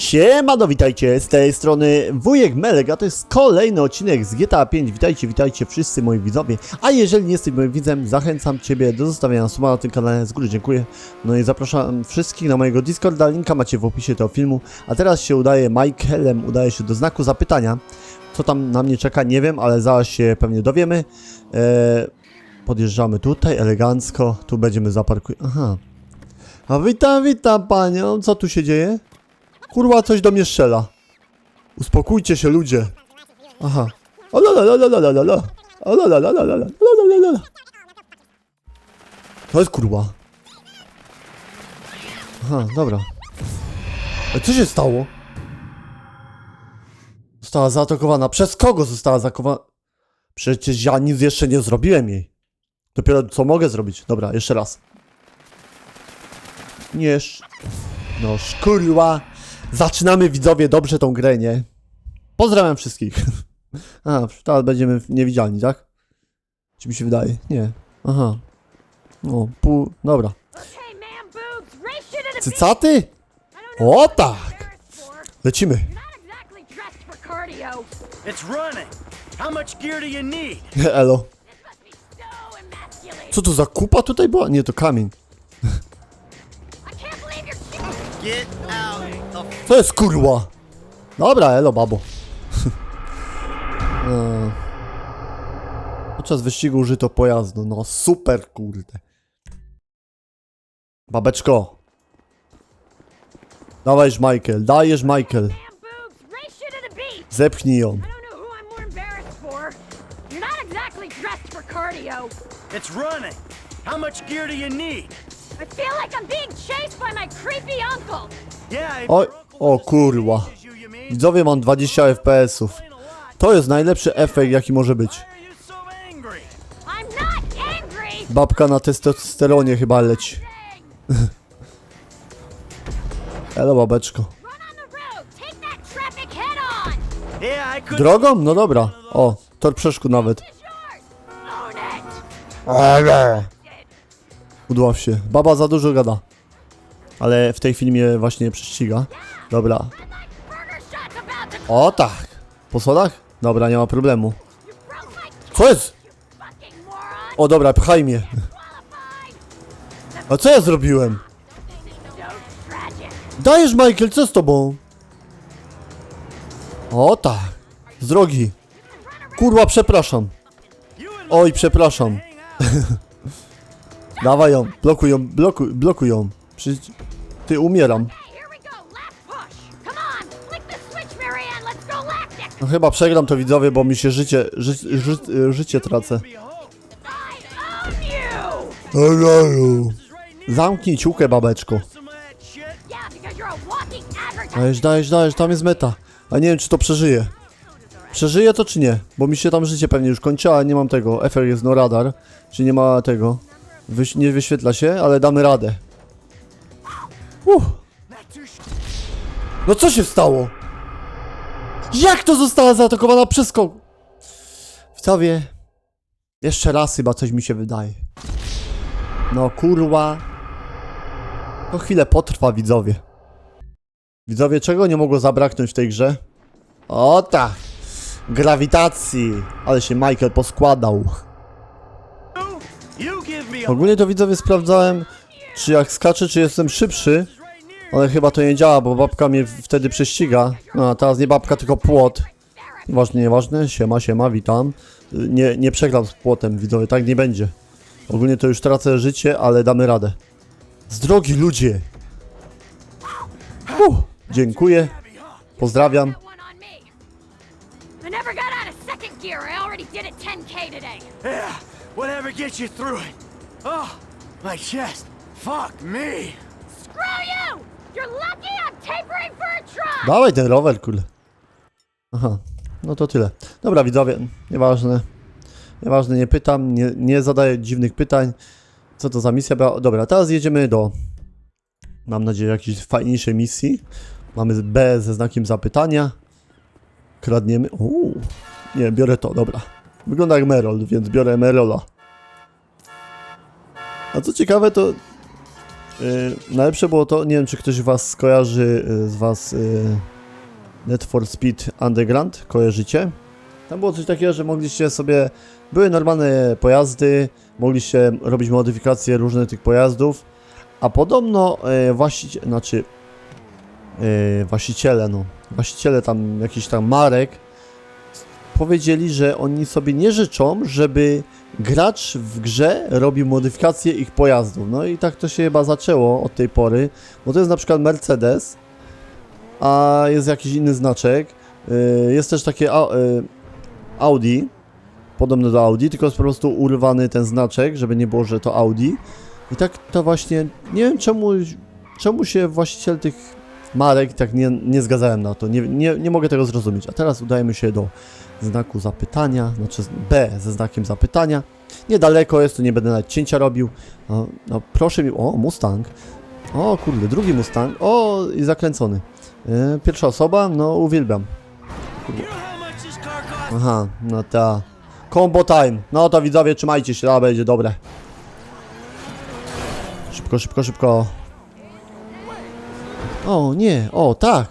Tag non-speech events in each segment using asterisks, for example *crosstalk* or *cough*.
Siema, no witajcie, z tej strony Wujek Melek, a to jest kolejny odcinek z GTA 5. Witajcie, witajcie wszyscy moi widzowie. A jeżeli nie jesteś moim widzem, zachęcam Ciebie do zostawienia suba na tym kanale, z góry dziękuję. No i zapraszam wszystkich na mojego Discorda, linka macie w opisie tego filmu. A teraz się udaje, Michaelem udaje się do znaku zapytania. Co tam na mnie czeka, nie wiem, ale zaraz się pewnie dowiemy. Eee, podjeżdżamy tutaj, elegancko, tu będziemy zaparkować. Aha. A witam, witam panią, co tu się dzieje? Kurwa, coś do mnie strzela. Uspokójcie się, ludzie. Aha. O la la la la la la la la. O la la la la la la la la la la. To jest kurwa. Aha, dobra. Ale co się stało? Została zaatakowana. Przez kogo została zaatakowana? Przecież ja nic jeszcze nie zrobiłem jej. Dopiero co mogę zrobić. Dobra, jeszcze raz. Nie. sz- No, szkurła. Zaczynamy widzowie dobrze tą grę, nie? Pozdrawiam wszystkich. *laughs* A, teraz będziemy niewidzialni, tak? Czy mi się wydaje? Nie. Aha. No, pół... Dobra. Cycaty? O tak! Lecimy. *laughs* Elo. Co to za kupa tutaj była? Nie, to kamień. Get out. Co jest kurwa? Dobra, elo babo. Eee. *laughs* Podczas wyścigu użyto pojazdu. No super kurde. Babeczko. Dawajesz Michael, dajesz Michael. Zepchnij ją. It's running. How much gear do you need? I feel like I'm being chased by my creepy uncle. Oj, o kurwa. Widzowie, mam 20 FPS-ów. To jest najlepszy efekt, jaki może być. Babka na testosteronie chyba leci. *laughs* Elo, babeczko. Drogą? No dobra. O, tor przeszkód nawet. Udław się. Baba za dużo gada. Ale w tej filmie właśnie prześciga. Dobra. O tak. Po schodach? Dobra, nie ma problemu. Co jest? O dobra, pchaj mnie. A co ja zrobiłem? Dajesz Michael, co z tobą? O tak. Z drogi. Kurwa, przepraszam. Oj, przepraszam. *laughs* Dawaj ją, blokuj ją, blokuj, blokuj ją. Ty umieram. No chyba przegram to widzowie, bo mi się życie, ży, ży, życie tracę. Zamknij ciukę, babeczko. Dajesz, dajesz, dajesz, tam jest meta. A nie wiem, czy to przeżyje. Przeżyje to, czy nie? Bo mi się tam życie pewnie już kończy, a nie mam tego. Efekt jest no radar, czy nie ma tego. Wyś nie wyświetla się, ale damy radę. No co się stało? Jak to została zaatakowana przez kogo? Widzowie, jeszcze raz chyba coś mi się wydaje. No kurwa. To chwilę potrwa, widzowie. Widzowie, czego nie mogło zabraknąć w tej grze? O tak! Grawitacji! Ale się Michael poskładał. Ogólnie to widzowie sprawdzałem, czy jak skaczę, czy jestem szybszy. Ale chyba to nie działa, bo babka mnie wtedy prześciga. No, a teraz nie babka, tylko płot. Nieważne, nieważne. Siema, siema, witam. Nie, nie przegram z płotem, widzowie, tak nie będzie. Ogólnie to już tracę życie, ale damy radę. Z drogi ludzie! Uh, dziękuję. Pozdrawiam. That one on me. I never got out of second gear. I already did it 10k today. Yeah, whatever gets you through it. Oh, my chest. Fuck me. Screw you! Dawaj ten rower, kule. Aha, no to tyle. Dobra, widzowie, nieważne. Nieważne, nie pytam, nie, nie zadaję dziwnych pytań. Co to za misja była? Dobra, teraz jedziemy do, mam nadzieję, jakiejś fajniejszej misji. Mamy B ze znakiem zapytania. Kradniemy. Uuu, nie, biorę to, dobra. Wygląda jak Merol, więc biorę Merola. A co ciekawe, to najlepsze było to, nie wiem czy ktoś was skojarzy, y, z was y, Net for Speed Underground, kojarzycie? Tam było coś takiego, że mogliście sobie, były normalne pojazdy, mogliście robić modyfikacje różnych tych pojazdów, a podobno y, właściciele, znaczy y, właściciele, no, właściciele tam jakichś tam marek powiedzieli, że oni sobie nie życzą, żeby gracz w grze robił modyfikacje ich pojazdów. No i tak to się chyba zaczęło od tej pory, bo to jest na przykład Mercedes, a jest jakiś inny znaczek. Yy, Jest też takie yy, Audi, podobne do Audi, tylko jest po prostu urwany ten znaczek, żeby nie było, że to Audi. I tak to właśnie, nie wiem czemu, czemu się właściciel tych marek tak nie, nie zgadzałem na to, nie, nie, nie mogę tego zrozumieć. A teraz udajemy się do znaku zapytania, znaczy B ze znakiem zapytania. Niedaleko jest, to nie będę nawet cięcia robił. No, no proszę mi, o Mustang. O kurde, drugi Mustang. O i zakręcony. E, pierwsza osoba, no uwielbiam. Costs? Aha, no ta. Combo time. No to widzowie, trzymajcie się, a będzie dobre. Szybko, szybko, szybko. O nie, o tak.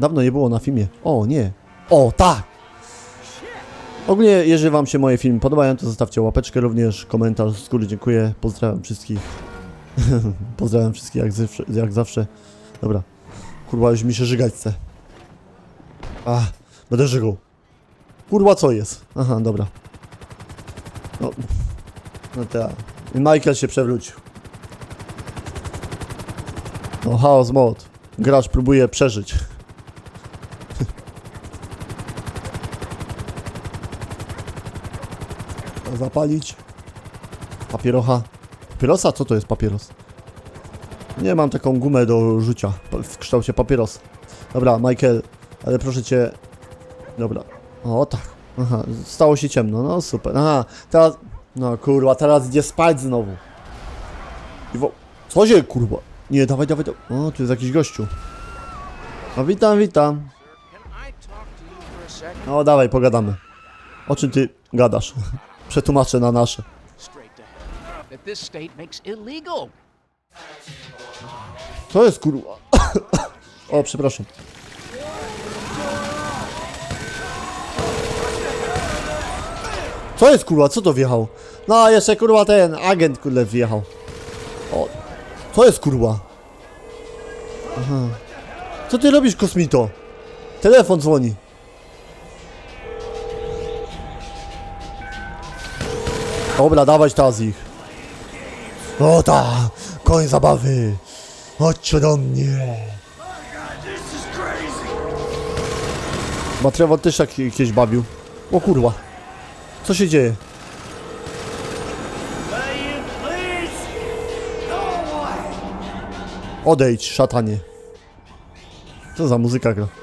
Dawno nie było na filmie. O nie. O tak. Ogólnie, jeżeli wam się moje filmy podobają, to zostawcie łapeczkę również, komentarz z góry, dziękuję. Pozdrawiam wszystkich. *laughs* Pozdrawiam wszystkich jak zawsze, jak zawsze. Dobra. Kurwa, już mi się żygać chce. A, będę żygał. Kurwa, co jest? Aha, dobra. No, no tak. Michael się przewrócił. No, chaos mod. Gracz próbuje przeżyć. Zapalić. Papierocha. Papierosa? Co to jest papieros? Nie mam taką gumę do rzucia w kształcie papieros. Dobra, Michael, ale proszę cię. Dobra. O tak. Aha, stało się ciemno, no super. Aha, teraz. No kurwa, teraz idzie spać znowu. I wo... Co się kurwa? Nie, dawaj, dawaj, dawaj. O, tu jest jakiś gościu. No witam, witam. No dawaj, pogadamy. O czym ty gadasz? Przetłumaczę na nasze. To jest kurwa? *coughs* o, przepraszam. Co jest kurwa? Co to wjechał? No, jeszcze kurwa ten agent kurde wjechał. O, co jest kurwa? Aha. Co ty robisz, kosmito? Telefon dzwoni. Dobra, dawać teraz ich. O ta, koń zabawy. Chodźcie do mnie. Chyba Trevor też tak jakieś bawił. O kurwa. Co się dzieje? Odejdź, szatanie. Co za muzyka gra?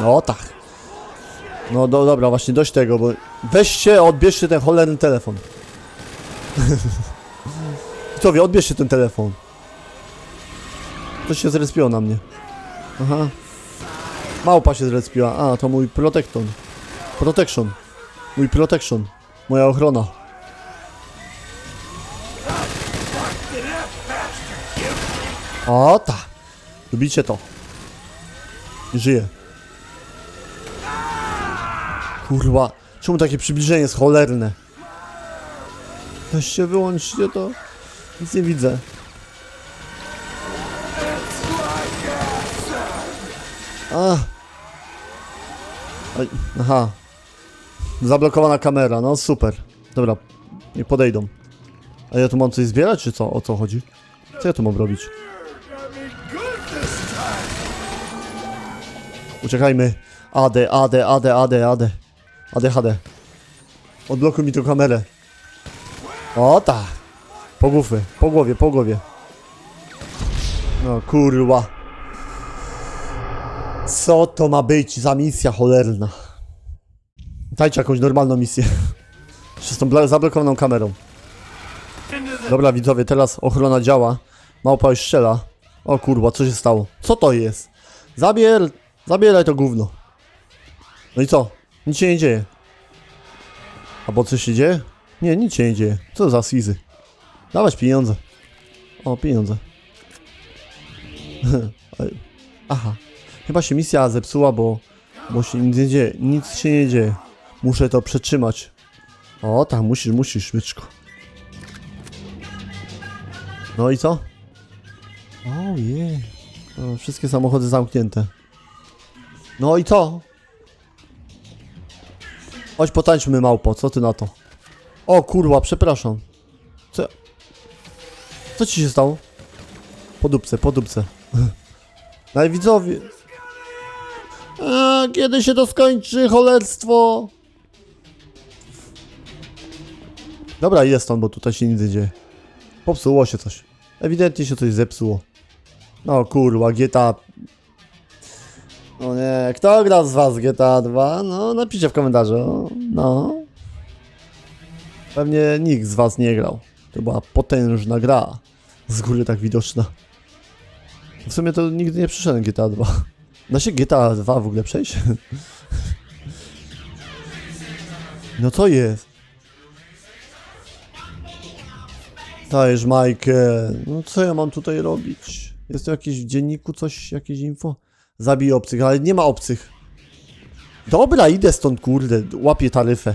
No tak. No do, dobra, właśnie dość tego, bo weźcie, odbierzcie ten cholerny telefon. *laughs* Kto wie, odbierzcie ten telefon. Ktoś się zrespiło na mnie. Aha. Małpa się zrespiła. A, to mój protekton. Protection. Mój protection. Moja ochrona. O ta. Lubicie to. Żyje. Kurwa. Czemu takie przybliżenie jest cholerne? Weźcie, wyłączcie to. Nic nie widzę. A. Aha. Zablokowana kamera, no super. Dobra, niech podejdą. A ja tu mam coś zbierać, czy co? O co chodzi? Co ja tu mam robić? Uciekajmy. AD, AD, AD, AD, AD. ADHD. Odblokuj mi tą kamerę. O tak. Po głowie, po głowie, po głowie. No kurwa. Co to ma być za misja cholerna? Dajcie jakąś normalną misję. *laughs* Jeszcze z tą zablokowaną kamerą. Dobra widzowie, teraz ochrona działa. Małpa już strzela. O kurwa, co się stało? Co to jest? Zabier... Zabieraj to gówno. No i co? Nic się nie dzieje. Albo coś się dzieje? Nie, nic się nie dzieje. Co za swizy? Dawać pieniądze. O, pieniądze. *laughs* Aha. Chyba się misja zepsuła, bo, bo się nic nie dzieje. Nic się nie dzieje. Muszę to przetrzymać. O, tak, musisz, musisz, byczku. No i co? O, je. O, wszystkie samochody zamknięte. No i co? Chodź potańczmy małpo, co ty na to? O kurwa, przepraszam. Co? Co ci się stało? Po dupce, po dupce. *laughs* Najwidzowie. A, kiedy się to skończy, cholerstwo? Dobra, jest on, bo tutaj się nic nie dzieje. Popsuło się coś. Ewidentnie się coś zepsuło. No kurwa, GTA... No nie, kto gra z was GTA 2? No, napiszcie w komentarzu. No. Pewnie nikt z was nie grał. To była potężna gra. Z góry tak widoczna. W sumie to nigdy nie przyszedłem GTA 2. Da się GTA 2 w ogóle przejść? No co jest? Dajesz Michael. No co ja mam tutaj robić? Jest tu jakieś w dzienniku coś, jakieś info? Zabij obcych, ale nie ma obcych. Dobra, idę stąd, kurde. Łapię taryfę.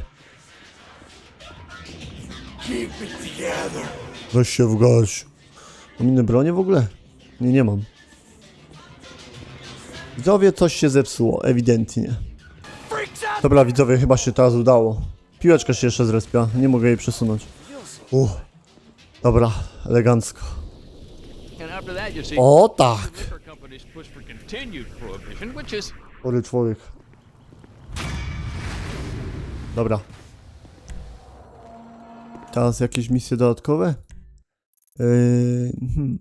Weź się w gość. Mam inne bronie w ogóle? Nie, nie mam. Widzowie, coś się zepsuło, ewidentnie. Dobra, widzowie, chyba się teraz udało. Piłeczka się jeszcze zrespia, nie mogę jej przesunąć. Uff. Dobra, elegancko. O tak! Companies push for continued prohibition, which is człowiek. Dobra. Teraz jakieś misje dodatkowe? Yy, hmm.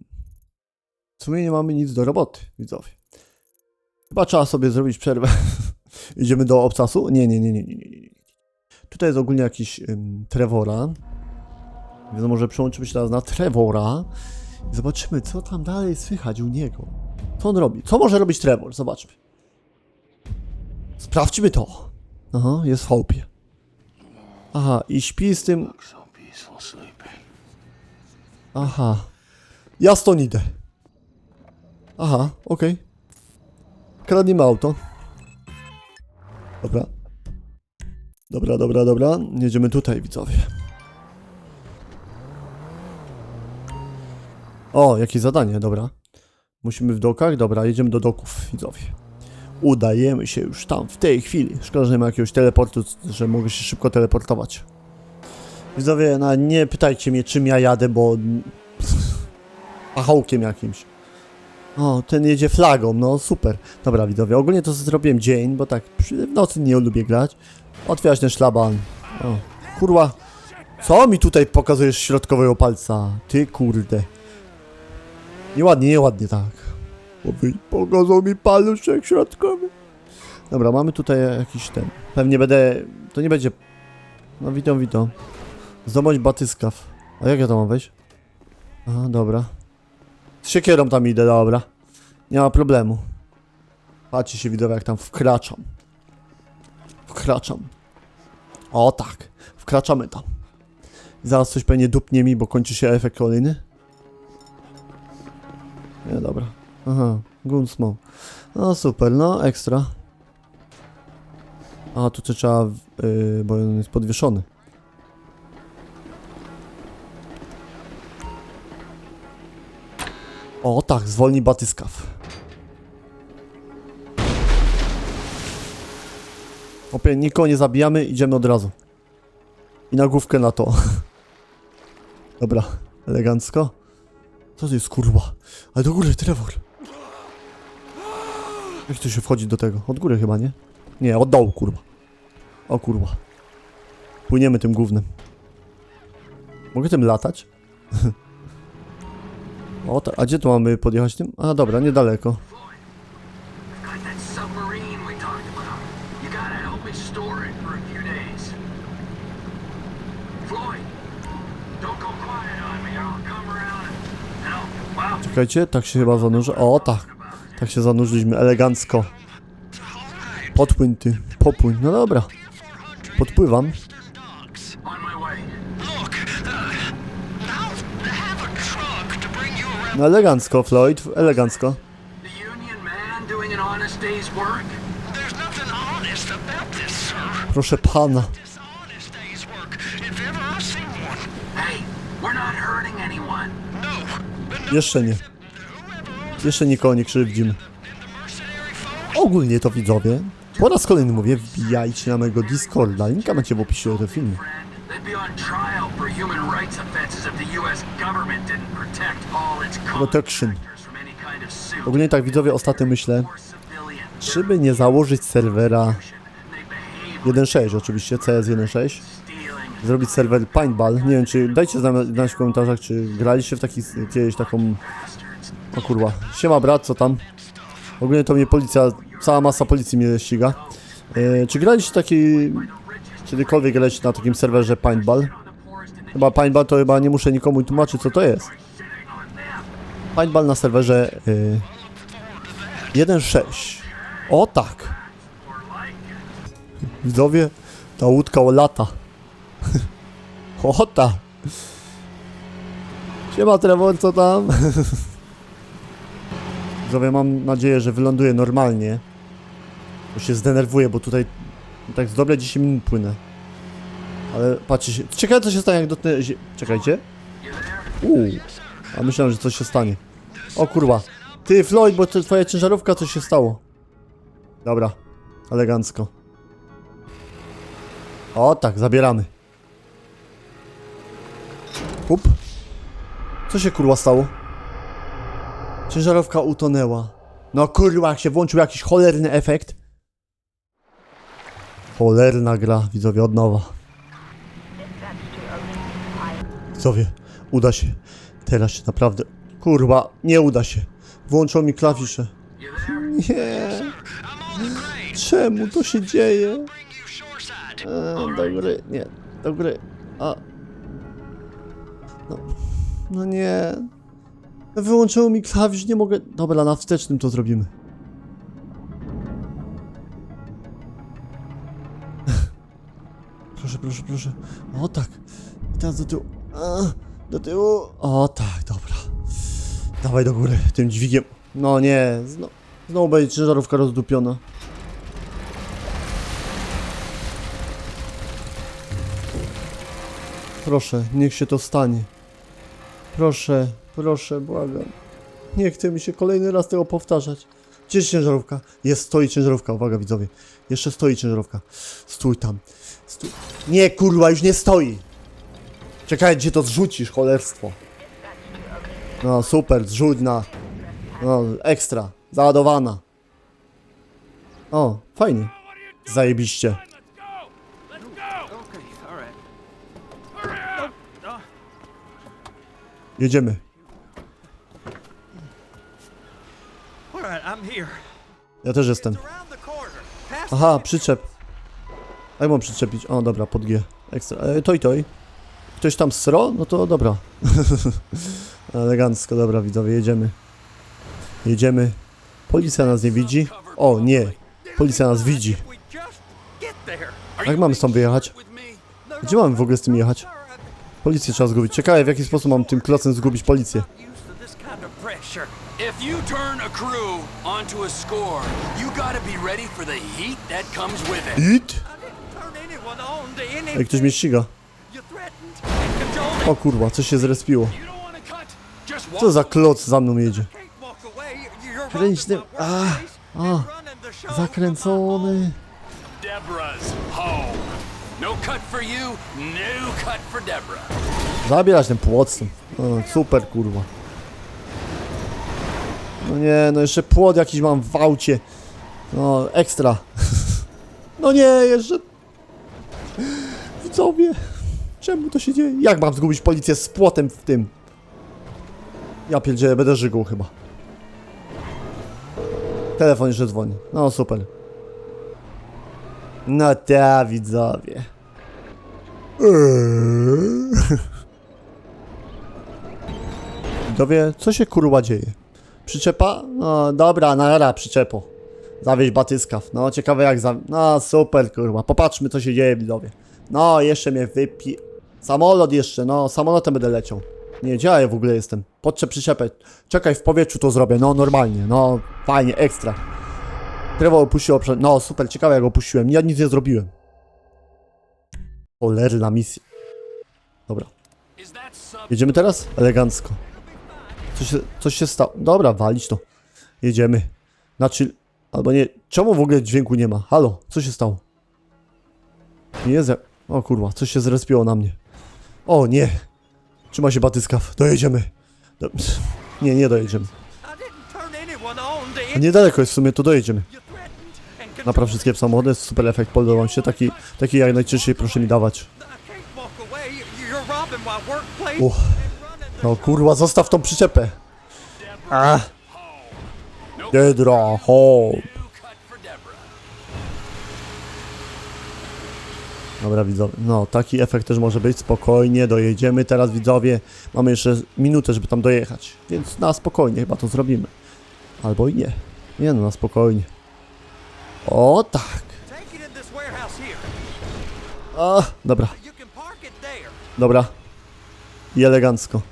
W sumie nie mamy nic do roboty, widzowie. Chyba trzeba sobie zrobić przerwę. *laughs* Idziemy do obcasu? Nie, nie, nie, nie, nie, nie, nie. nie. Tutaj jest ogólnie jakiś ym, Trevora. Więc może przełączymy się teraz na Trevora. I zobaczymy, co tam dalej słychać u niego. Co on robi? Co może robić Trevor? Zobaczmy. Sprawdźmy to. Aha, jest w chałupie. Aha, i śpi z tym... Aha. Ja stąd idę. Aha, okej. Kradniemy auto. Dobra. Dobra, dobra, dobra. Jedziemy tutaj, widzowie. O, jakieś zadanie, dobra. Musimy w dokach? Dobra, jedziemy do doków, widzowie. Udajemy się już tam w tej chwili. Szkoda, że nie ma jakiegoś teleportu, że mogę się szybko teleportować. Widzowie, no, nie pytajcie mnie, czym ja jadę, bo... *laughs* Pachołkiem jakimś. O, ten jedzie flagą, no super. Dobra, widzowie, ogólnie to zrobiłem dzień, bo tak w nocy nie lubię grać. Otwierać ten szlaban. O, kurwa. Co mi tutaj pokazujesz środkowego palca? Ty kurde. Nieładnie, nieładnie tak. Pokazał mi paluszek środkowy. Dobra, mamy tutaj jakiś ten. Pewnie będę. To nie będzie. No witam, witam. Zdobądź batyskaw. A jak ja to mam wejść? Aha, dobra. Z siekierą tam idę, dobra. Nie ma problemu. Patrzcie się widzowie, jak tam wkraczam. Wkraczam. O tak. Wkraczamy tam. Zaraz coś pewnie dupnie mi, bo kończy się efekt kolejny. Nie, dobra. Aha, Gunsmoke. No super, no ekstra. A, tu to trzeba, yy, bo on jest podwieszony. O tak, zwolni batyskaw. Opie, nikogo nie zabijamy, idziemy od razu. I na główkę na to. *laughs* Dobra, elegancko. Co to jest kurwa? Ale do góry, Trevor. Jak to się wchodzi do tego? Od góry chyba, nie? Nie, od dołu, kurwa. O kurwa. Płyniemy tym głównym. Mogę tym latać? *laughs* o, ta, a gdzie tu mamy podjechać tym? A dobra, niedaleko. Czekajcie, tak się chyba zanurzy. O, tak. Tak się zanurzyliśmy, elegancko. Podpłyń ty, popłyń. No dobra. Podpływam. No elegancko, Floyd, elegancko. Proszę pana. Hey, we're not hurting anyone. No, jeszcze nie. Jeszcze nikogo nie krzywdzimy. Ogólnie to widzowie. Po raz kolejny mówię, wbijajcie na mojego Discorda. Linka macie w opisie do tego filmu. Protection. Ogólnie tak widzowie, ostatnio myślę, czy by nie założyć serwera They behave 1.6 oczywiście, CS 1.6. Zrobić serwer Paintball. Nie wiem, czy dajcie znać w komentarzach, czy graliście w taki kiedyś taką... O kurwa. Siema brat, co tam? Ogólnie to mnie policja, cała masa policji mnie ściga. E, czy graliście taki... Kiedykolwiek graliście na takim serwerze Paintball? Chyba Paintball to chyba nie muszę nikomu tłumaczyć co to jest. Paintball na serwerze y, 1.6. O tak. Widzowie, ta łódka o lata. *laughs* o tak. Siema Trevor, co tam? *laughs* Widzowie, mam nadzieję, że wyląduję normalnie. Bo się zdenerwuję, bo tutaj tak z dobre 10 minut płynę. Ale patrzcie się. Ciekawe co się stanie jak dotknę zie... Czekajcie. Uuu. A myślałem, że coś się stanie. O kurwa. Ty Floyd, bo twoja ciężarówka coś się stało. Dobra. Elegancko. O tak, zabieramy. Co się kurwa stało? Ciężarówka utonęła. No kurwa, jak się włączył jakiś cholerny efekt. Cholerna gra, widzowie, od nowa. Widzowie, uda się. Teraz się naprawdę... Kurwa, nie uda się. Włączą mi klawisze. Nie. Czemu to się dzieje? E, do góry, nie, do góry. A. No, no nie. Wyłączyło mi klawisz, nie mogę. Dobra, na wstecznym to zrobimy. *laughs* Proszę, proszę, proszę. O tak. I teraz do tyłu. A, do tyłu. O tak, dobra. Dawaj do góry, tym dźwigiem. No nie, znowu, znowu będzie ciężarówka rozdupiona. Proszę, niech się to stanie. Proszę, proszę, błagam. Nie chce mi się kolejny raz tego powtarzać. Gdzie jest ciężarówka? Jest, stoi ciężarówka, uwaga widzowie. Jeszcze stoi ciężarówka. Stój tam. Stój. Nie, kurwa, już nie stoi. Czekaj, gdzie to zrzucisz, cholerstwo. No, super, zrzuć na... No, ekstra, załadowana. O, fajnie. Zajebiście. Jedziemy. Ja też jestem. Aha, przyczep. A jak mam przyczepić? O, dobra, pod G. Ekstra. E, toj, toj. Ktoś tam sro? No to dobra. *laughs* Elegancko, dobra, widzowie, jedziemy. Jedziemy. Policja nas nie widzi. O, nie. Policja nas widzi. Jak mamy stąd wyjechać? Me. Gdzie mamy w ogóle z tym jechać? Policję trzeba zgubić. Ciekawe, w jaki sposób mam tym klocem zgubić policję. If you turn a crew onto a score, you gotta be ready for the heat that comes with it. Anything. Ej, ktoś mnie ściga. O kurwa, coś się zrespiło. Co za kloc za mną jedzie? My A, a, zakręcony. Deborah's home. Zabierać ten płot z tym. O, super kurwa. No nie, no jeszcze płot jakiś mam w aucie. No, ekstra. *laughs* No nie, jeszcze... Widzowie. Czemu to się dzieje? Jak mam zgubić policję z płotem w tym? Ja pierdzielę, będę żygał chyba. Telefon jeszcze dzwoni. No super. No ta widzowie. Eee. Widzowie, co się kurwa dzieje? Przyczepa? No dobra, nara przyczepo. Zawieź batyskaw. No ciekawe jak za... No super kurwa. Popatrzmy co się dzieje widzowie. No jeszcze mnie wypi... Samolot jeszcze, no samolotem będę leciał. Nie, gdzie ja w ogóle jestem? Podczep przyczepę. Czekaj, w powietrzu to zrobię. No, normalnie. No, fajnie, ekstra. Trevor opuścił obszar. No, super, ciekawe jak opuściłem. Ja nic nie zrobiłem. Cholerna misja. Dobra. Jedziemy teraz? Elegancko. Coś się, coś się stało. Dobra, walić to. Jedziemy. Znaczy, albo nie. Czemu w ogóle dźwięku nie ma? Halo, co się stało? Nie jest jak... O kurwa, coś się zrespiło na mnie. O nie. Trzyma się batyskaw. Dojedziemy. Do... *laughs* Nie, nie dojedziemy. A niedaleko jest w sumie, to dojedziemy. Napraw wszystkie samochody, super efekt, podoba mi się. Taki, taki jak najczęściej proszę mi dawać. Uch. No kurwa, zostaw tą przyczepę. A. Dedra, Deborah? Dobra widzowie, no taki efekt też może być, spokojnie, dojedziemy teraz widzowie, mamy jeszcze minutę, żeby tam dojechać, więc na spokojnie chyba to zrobimy. Albo i nie, nie no, na spokojnie. O tak, a, dobra, dobra i elegancko.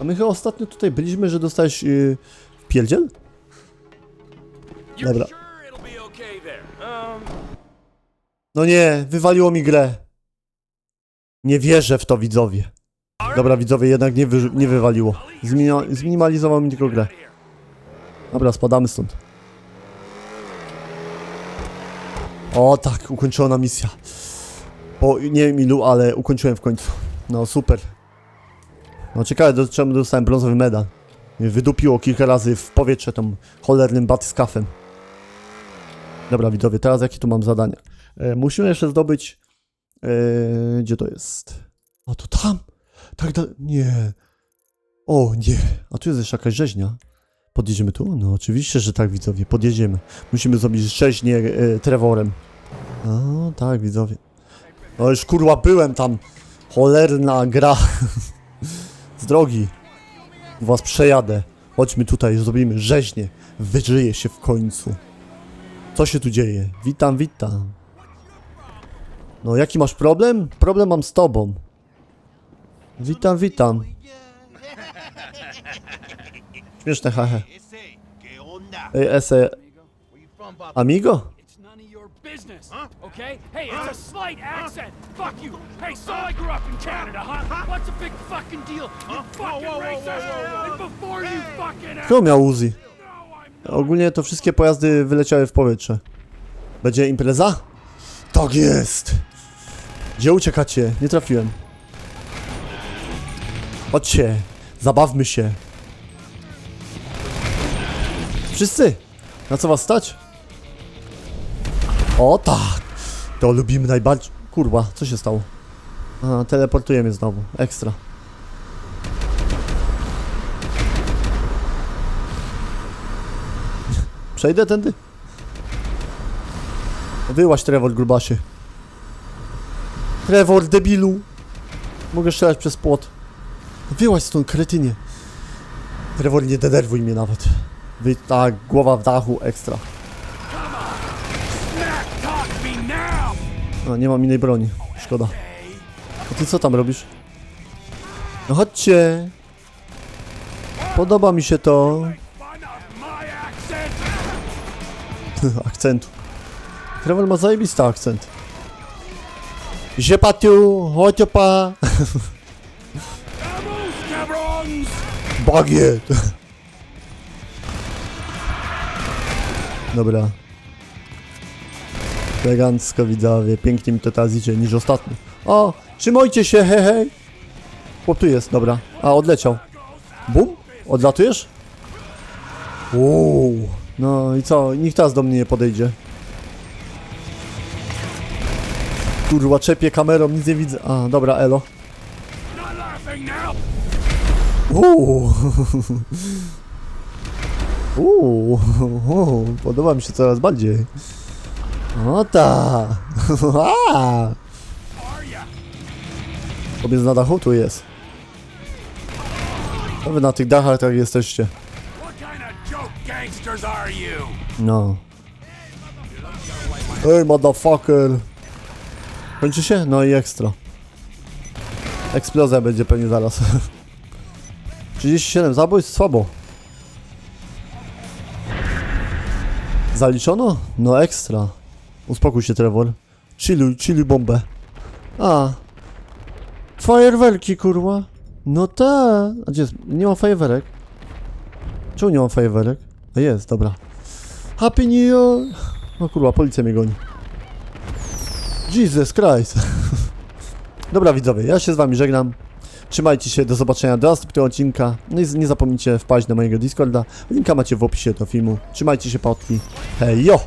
A my chyba ostatnio tutaj byliśmy, że dostałeś yy, pierdziel? Dobra. No nie, wywaliło mi grę. Nie wierzę w to widzowie. Dobra widzowie, jednak nie, wy, nie wywaliło. Zminia, zminimalizował mi tylko grę. Dobra, spadamy stąd. O tak, ukończona misja. Po nie wiem ilu, ale ukończyłem w końcu. No super. No ciekawe, do czemu dostałem brązowy medal. Mnie Wydupiło kilka razy w powietrze tą cholernym batyskafem. Dobra widzowie, teraz jakie tu mam zadania? E, musimy jeszcze zdobyć... E, gdzie to jest? A to tam! Tak da... Nie. O nie. A tu jest jeszcze jakaś rzeźnia. Podjedziemy tu? No oczywiście, że tak widzowie. Podjedziemy. Musimy zrobić rzeźnię e, Trevorem. A tak widzowie. No już kurwa byłem tam. Cholerna gra. *laughs* Z drogi. Was przejadę. Chodźmy tutaj, zrobimy rzeźnię. Wyżyje się w końcu. Co się tu dzieje? Witam, witam. No, jaki masz problem? Problem mam z tobą. Witam, witam. Śmieszne hahe. Ej, ese... Amigo? It's none of your business, okay? Hey, it's a slight accent. Fuck you. Hey, so I grew up in Canada, huh? What's a big fucking deal? You fucking racist. And before you fucking Kto miał Uzi? No, Ogólnie to wszystkie pojazdy wyleciały w powietrze. Będzie impreza? Tak jest! Gdzie uciekacie? Nie trafiłem. Chodźcie, zabawmy się. Wszyscy! Na co was stać? O tak! To lubimy najbardziej... Kurwa, co się stało? A, teleportujemy znowu. Ekstra. *laughs* Przejdę tędy? Wyłaś Trevor, grubasie. Trevor, debilu! Mogę strzelać przez płot. Wyłaś stąd, kretynie. Trevor, nie denerwuj mnie nawet. Wy, tak, głowa w dachu, ekstra. No, nie mam innej broni. Szkoda. A ty co tam robisz? No chodźcie. Podoba mi się to. *laughs* Akcentu. Trevor ma zajebisty akcent. Ziepatiu, Vamos, *laughs* cabrons. bagiet. Dobra. Elegancko widzowie, pięknie mi to teraz idzie niż ostatnio. O, trzymajcie się, hej, hej. Chłop tu jest, dobra. A, odleciał. Bum? Odlatujesz? Uuu. No i co? Nikt teraz do mnie nie podejdzie. Kurwa, czepię kamerą, nic nie widzę. A, dobra, elo. Uuu. *laughs* Uuu. Podoba mi się coraz bardziej. O ta. *laughs* A. Are ya? Kobiet na dachu tu jest. To wy na tych dachach tak jesteście. No. Ej, motherfucker. Kończy się? No i ekstra. Eksplozja będzie pewnie zaraz. *laughs* 37 zabójstw? Słabo. Zaliczono? No ekstra. Uspokój się, Trevor. Chilluj, chilluj bombę. A. Fajerwerki, kurwa. No ta. A gdzie jest? Nie mam fajerwerek. Czemu nie mam fajerwerek? A jest, dobra. Happy New Year! No kurwa, policja mnie goni. Jesus Christ. *laughs* Dobra widzowie, ja się z wami żegnam. Trzymajcie się, do zobaczenia do następnego odcinka. No i nie zapomnijcie wpaść na mojego Discorda. Linka macie w opisie do filmu. Trzymajcie się, pałki. Hej, jo!